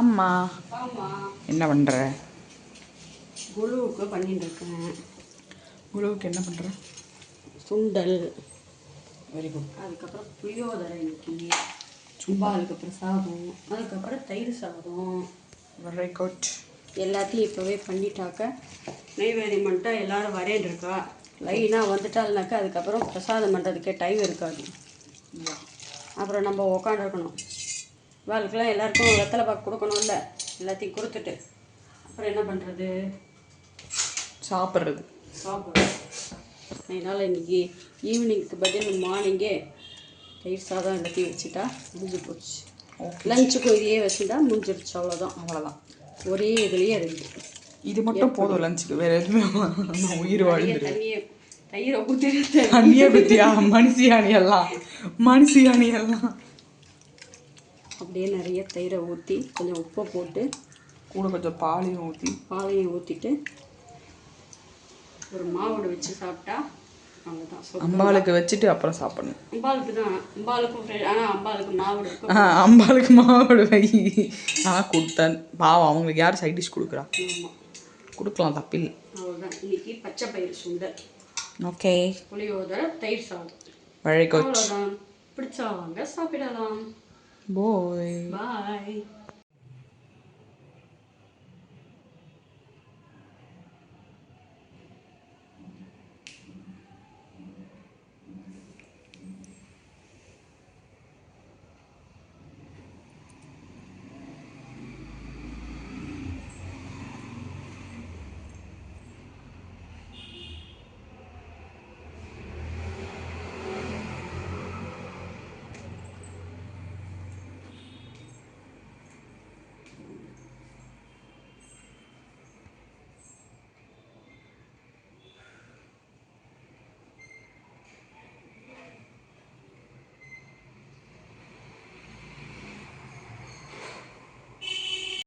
அம்மா. ஆமாம் என்ன பண்ணுற குழுவுக்கு பண்ணிட்டு இருக்கேன் உழவுக்கு என்ன பண்ணுற சுண்டல். வெரி குட் அதுக்கப்புறம் புளியோதரை இன்னைக்கு சும்பாலுக்கு பிரசாதம் அதுக்கப்புறம் தயிர் சாதம். வெரி குட் எல்லாத்தையும் இப்போவே பண்ணிட்டாக்க நெய்வேதியம் பண்ணிட்டா எல்லாரும் வரேன் இருக்கா லைனாக வந்துட்டால்னாக்கா அதுக்கப்புறம் பிரசாதம் பண்ணுறதுக்கே டைம் இருக்காது. அப்புறம் நம்ம உக்காந்துருக்கணும். இவாளுக்கெல்லாம் எல்லாருக்கும் வெத்தலை பாக்கு கொடுக்கணும்ல எல்லாத்தையும் கொடுத்துட்டு. அப்புறம் என்ன பண்ணுறது சாப்பிட்றது. சாப்பிடும் அதனால் இன்னைக்கு ஈவினிங்க்கு பதில் மார்னிங்கே தயிர் சாதம் எல்லாத்தையும் வச்சுட்டா முடிஞ்சு போச்சு. ஓகே. லஞ்சுக்கு இதையே வச்சுட்டா முடிஞ்சிருச்சு அவ்வளோதான் அவ்வளோதான் ஒரே இதுலேயே ரெண்டு இது மட்டும் போதும் லஞ்சுக்கு வேற எதுவுமே உயிர் தண்ணியை தயிரை ஊற்றிட்டு தண்ணியே பத்தியா மனுஷியானி எல்லாம் மனுஷியானி எல்லாம் அப்படியே நிறைய தயிரை ஊற்றி கொஞ்சம் உப்பை போட்டு கூட கொஞ்சம் பாலையும் ஊற்றி பாலையும் ஊற்றிட்டு ஒரு மாவோடு வச்சு சாப்பிட்டா அம்பாளுக்கு வச்சுட்டு அப்புறம் சாப்பிடணும். அம்பாளுக்கு தான். அம்பாளுக்கும் ஆனால் அம்பாளுக்கு மாவோடு ஆ, அம்பாளுக்கு மாவோட வை. நான் கொடுத்தேன். பாவம் அவங்களுக்கு யார் சைட் டிஷ் கொடுக்குறா? கொடுக்கலாம் தப்பில்லை. அவ்வளோதான் இன்னைக்கு பச்சை பயிறு சுண்டல். ஓகே. புளியோதரை தயிர் சாதம். அவ்வளோதான் பிடிச்சா வாங்க சாப்பிடலாம். Boy. Bye.